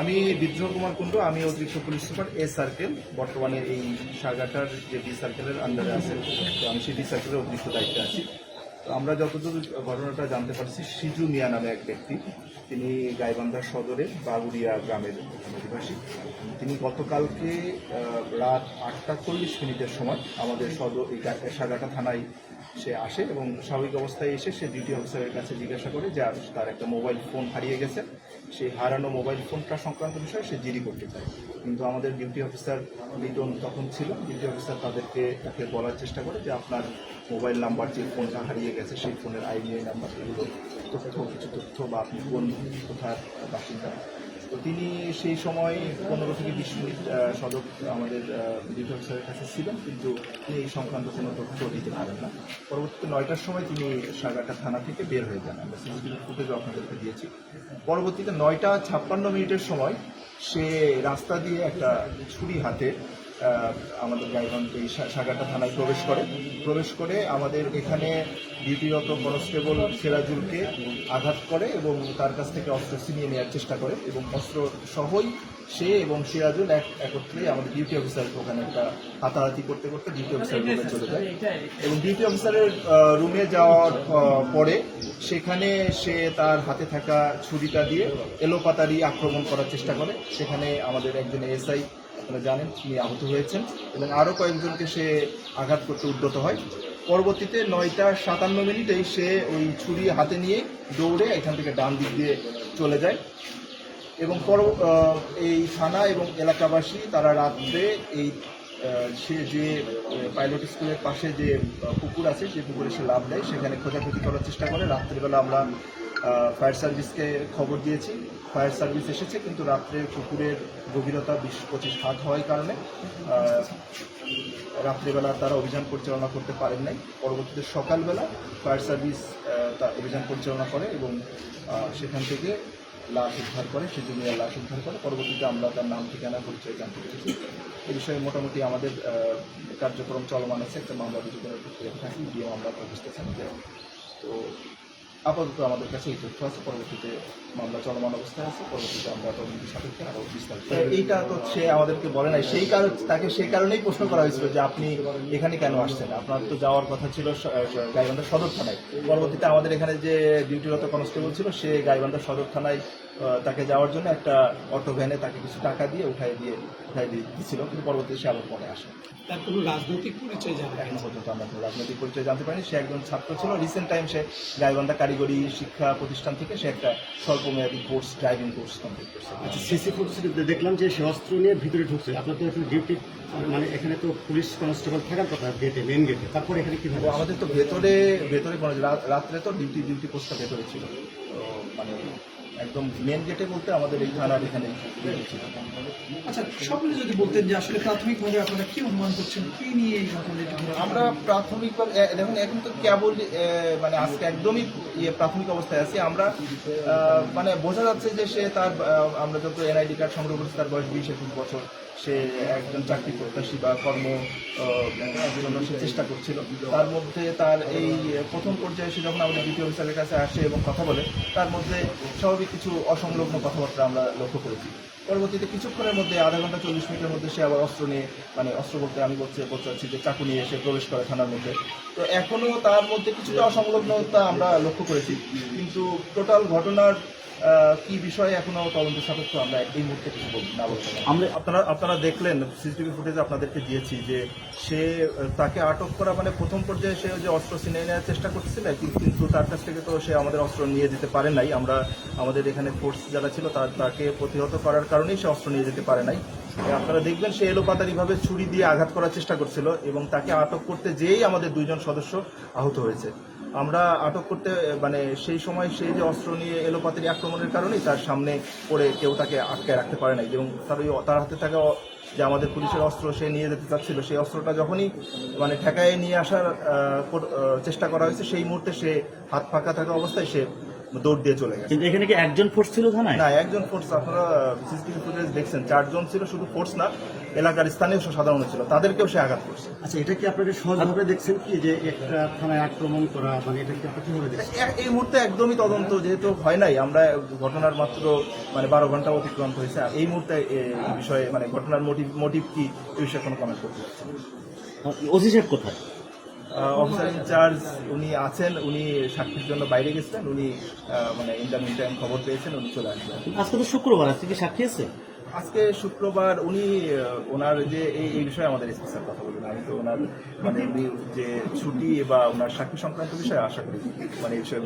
আমি বিদ্রোহ কুমার কুণ্ডু আমি অতিরিক্ত পুলিশ সুপার, এ সার্কেল বর্তমানে এই সাগাটার যে ডি সার্কেলের আন্ডারে আছে, তো আমি সেই ডি সার্কেলের অতিরিক্ত দায়িত্বে আছি। তো আমরা যতদূর ঘটনাটা জানতে পারছি, সিজু মিয়া নামে এক ব্যক্তি, তিনি গাইবান্ধা সদরের বাগুড়িয়া গ্রামের অধিবাসী। তিনি গতকালকে রাত আটটা চল্লিশ মিনিটের সময় আমাদের সদর, এই সাগাটা থানায় সে আসে এবং স্বাভাবিক অবস্থায় এসে সে ডিউটি অফিসারের কাছে জিজ্ঞাসা করে যে তার একটা মোবাইল ফোন হারিয়ে গেছে। সেই হারানো মোবাইল ফোনটা সংক্রান্ত বিষয়ে সে জিডি করতে চায়। কিন্তু আমাদের ডিউটি অফিসার লিটন তখন ছিল। ডিউটি অফিসার তাদেরকে তাকে বলার চেষ্টা করে যে আপনার মোবাইল নাম্বার যে ফোনটা হারিয়ে গেছে, সেই ফোনের আইডিআই নাম্বার এগুলো তথ্য, কিছু তথ্য বা আপনি কোন কোথার বাসিন্দা? তো তিনি সেই সময় পনেরো থেকে বিশ মিনিট সদক আমাদের বিভাগ স্যারের কাছে ছিলেন, কিন্তু তিনি এই সংক্রান্ত কোনো তথ্য দিতে পারেন না। পরবর্তীতে নয়টার সময় তিনি সাগাটা থানা থেকে বের হয়ে যান। আমরা সিসিটিভি ফুটেজ আপনাদেরকে দিয়েছি। পরবর্তীতে নয়টা ছাপ্পান্ন মিনিটের সময় সে রাস্তা দিয়ে একটা ছুরি হাতে আমাদের গাইগঞ্জ এই সাগাটা থানায় প্রবেশ করে। প্রবেশ করে আমাদের এখানে ডিউটিরত কনস্টেবল সিরাজুলকে আঘাত করে এবং তার কাছ থেকে অস্ত্র ছিনিয়ে নেওয়ার চেষ্টা করে এবং অস্ত্র সহই সে এবং সিরাজুল এক একত্রে আমাদের ডিউটি অফিসার ওখানে একটা হাতাহাতি করতে করতে ডিউটি অফিসার রুমে চলে যায়। এবং ডিউটি অফিসারের রুমে যাওয়ার পরে সেখানে সে তার হাতে থাকা ছুরিটা দিয়ে এলোপাতারি আক্রমণ করার চেষ্টা করে। সেখানে আমাদের একজন এসআই আপনারা জানেন তিনি আহত হয়েছেন এবং আরও কয়েকজনকে সে আঘাত করতে উদ্যত হয়। পরবর্তীতে নয়টা সাতান্ন মিনিটেই সে ওই ছুরি হাতে নিয়ে দৌড়ে এখান থেকে ডান দিক দিয়ে চলে যায় এবং পর এই থানা এবং এলাকাবাসী তারা রাত্রে এই সে যে পাইলট স্কুলের পাশে যে পুকুর আছে সেই পুকুরে সে লাভ দেয়, সেখানে খোঁজাখুঁজি করার চেষ্টা করে। রাত্রিবেলা আমরা ফায়ার সার্ভিসকে খবর দিয়েছি। ফায়ার সার্ভিস এসেছে, কিন্তু রাত্রে পুকুরের গভীরতা বিশ পঁচিশ হাত হওয়ার কারণে রাত্রিবেলা তারা অভিযান পরিচালনা করতে পারেন নাই। পরবর্তীতে সকালবেলা ফায়ার সার্ভিস তা অভিযান পরিচালনা করে এবং সেখান থেকে লাশ উদ্ধার করে সেজুমিয়ার লাশ উদ্ধার করে। পরবর্তীতে আমরা তার নাম, ঠিকানা, পরিচয় জানতে পেরেছি। এ বিষয়ে মোটামুটি আমাদের কার্যক্রম চলমান আছে। একটা মামলা রুজুকরণের প্রক্রিয়া থাকি দিয়ে প্রতিষ্ঠান যে তো, আপাতত আমাদের কাছে এই তথ্য আছে। পরবর্তীতে মামলা চলমান অবস্থায় আছে পরবর্তীতে আমরা তদন্ত সাপেক্ষে আরও বিস্তারিত এইটা তো সে আমাদেরকে বলে নাই। সেই কারণ তাকে সেই কারণেই প্রশ্ন করা হয়েছিল যে আপনি এখানে কেন আসছেন? আপনার তো যাওয়ার কথা ছিল গাইবান্ধা সদর থানায়। পরবর্তীতে আমাদের এখানে যে ডিউটিরত কনস্টেবল ছিল সে গাইবান্ধা সদর থানায় তাকে যাওয়ার জন্য একটা অটো ভ্যানে তাকে কিছু টাকা দিয়ে উঠাই দিয়ে উঠাই দিয়ে দিচ্ছিল কিন্তু পরবর্তীতে সে আবার পরে আসে। তার কোনো রাজনৈতিক পরিচয় জানা এখনও পর্যন্ত আমরা কোনো রাজনৈতিক পরিচয় জানতে পারিনি। সে একজন ছাত্র ছিল। রিসেন্ট টাইম সে গাইবান্ধা কারিগরি শিক্ষা প্রতিষ্ঠান থেকে সে একটা স্বল্পমেয়াদী কোর্স ড্রাইভিং কোর্স কমপ্লিট করছে। আচ্ছা সিসি ফুটেজে দেখলাম যে সে অস্ত্র নিয়ে ভিতরে ঢুকছে। আপনার তো এখন ডিউটি মানে এখানে তো পুলিশ কনস্টেবল থাকার কথা গেটে মেন গেটে তারপরে এখানে কি হবে আমাদের তো ভেতরে ভেতরে রাত্রে তো ডিউটি ডিউটি পোস্টটা ভেতরে ছিল। তো মানে একদম মেন গেটে বলতে আমাদের এই থানার এখানে আচ্ছা সকলে যদি বলতেন যে আসলে প্রাথমিকভাবে আপনারা কি অনুমান করছেন কি নিয়ে এই ঘটনাটি আমরা প্রাথমিকভাবে দেখুন এখন তো কেবল মানে আজকে একদমই ইয়ে প্রাথমিক অবস্থায় আছি। আমরা মানে বোঝা যাচ্ছে যে সে তার আমরা যত এনআইডি কার্ড সংগ্রহ করছি তার বয়স বিশ একুশ বছর। সে একজন চাকরি প্রত্যাশী বা কর্ম জন্য সে চেষ্টা করছিল। তার মধ্যে তার এই প্রথম পর্যায়ে সে যখন আমাদের ডিপি অফিসারের কাছে আসে এবং কথা বলে তার মধ্যে স্বাভাবিক কিছু অসংলগ্ন কথাবার্তা আমরা লক্ষ্য করেছি। পরবর্তীতে কিছুক্ষণের মধ্যে, আধা ঘণ্টা চল্লিশ মিনিটের মধ্যে সে আবার অস্ত্র নিয়ে মানে অস্ত্র বলতে আমি বলতে বলতে চাচ্ছি যে চাকু নিয়ে এসে প্রবেশ করে থানার মধ্যে। তো এখনও তার মধ্যে কিছুটা অসংলগ্নতা আমরা লক্ষ্য করেছি। কিন্তু টোটাল ঘটনার কি বিষয়ে এখনও তদন্ত সাপেক্ষ আমরা এই মুহূর্তে কিছু না বলতে আমরা আপনারা আপনারা দেখলেন সিসিটিভি ফুটেজ আপনাদেরকে দিয়েছি যে সে, তাকে আটক করা মানে প্রথম পর্যায়ে সে যে অস্ত্র ছিনিয়ে নেওয়ার চেষ্টা করছিল কিন্তু তার কাছ থেকে তো সে আমাদের অস্ত্র নিয়ে যেতে পারে নাই। আমরা আমাদের এখানে ফোর্স যারা ছিল তার তাকে প্রতিহত করার কারণেই সে অস্ত্র নিয়ে যেতে পারে নাই। আপনারা দেখবেন সে এলোপাতারিভাবে ছুরি দিয়ে আঘাত করার চেষ্টা করছিল এবং তাকে আটক করতে যেই আমাদের দুইজন সদস্য আহত হয়েছে। আমরা আটক করতে মানে সেই সময় সে যে অস্ত্র নিয়ে এলোপাতারি আক্রমণের কারণেই তার সামনে পড়ে কেউ তাকে আটকে রাখতে পারে নাই এবং তার ওই, তার হাতে থাকা যে আমাদের পুলিশের অস্ত্র সে নিয়ে যেতে চাচ্ছিল, সেই অস্ত্রটা যখনই মানে ঠেকায় নিয়ে আসার চেষ্টা করা হয়েছে, সেই মুহূর্তে সে হাত ফাঁকা থাকা অবস্থায় সে দৌড় দিয়ে চলে গেছে। কিন্তু এখানে কি একজন ফোর্স ছিল থানায়? না একজন ফোর্স আপনারা সিসিটিভি ফুটেজ দেখছেন। চারজন ছিল শুধু ফোর্স না এলাকার স্থানীয় সাধারণ ছিল। তাদেরকেও সে আঘাত করছে। আচ্ছা এটা কি আপনারা সহজভাবে দেখছেন কি যে একটা থানায় আক্রমণ করা মানে এটা কি আপনি কীভাবে দেখছেন? এই মুহূর্তে একদমই তদন্ত যেহেতু হয় নাই আমরা ঘটনার মাত্র মানে বারো ঘণ্টা অতিক্রান্ত হয়েছে। এই মুহূর্তে বিষয়ে মানে ঘটনার মোটিভ মোটিভ কি এই বিষয়ে কোনো কমেন্ট করতে পারছি। ওসি সাহেব কোথায়? অফিসার ইনচার্জ উনি আছেন উনি সাক্ষীর জন্য বাইরে গেছিলেন উনি মানে ইন দ্য টাইম খবর পেয়েছেন উনি চলে আসবেন আজকে তো শুক্রবার আজকে কি সাক্ষী আছে আজকে শুক্রবার উনি ওনার যে এই এই বিষয়ে আমাদের স্পেশাল কথা বলবেন আমি তো ওনার মানে এমনি যে ছুটি বা ওনার সাক্ষী সংক্রান্ত বিষয়ে আশা করি মানে এই বিষয়ে।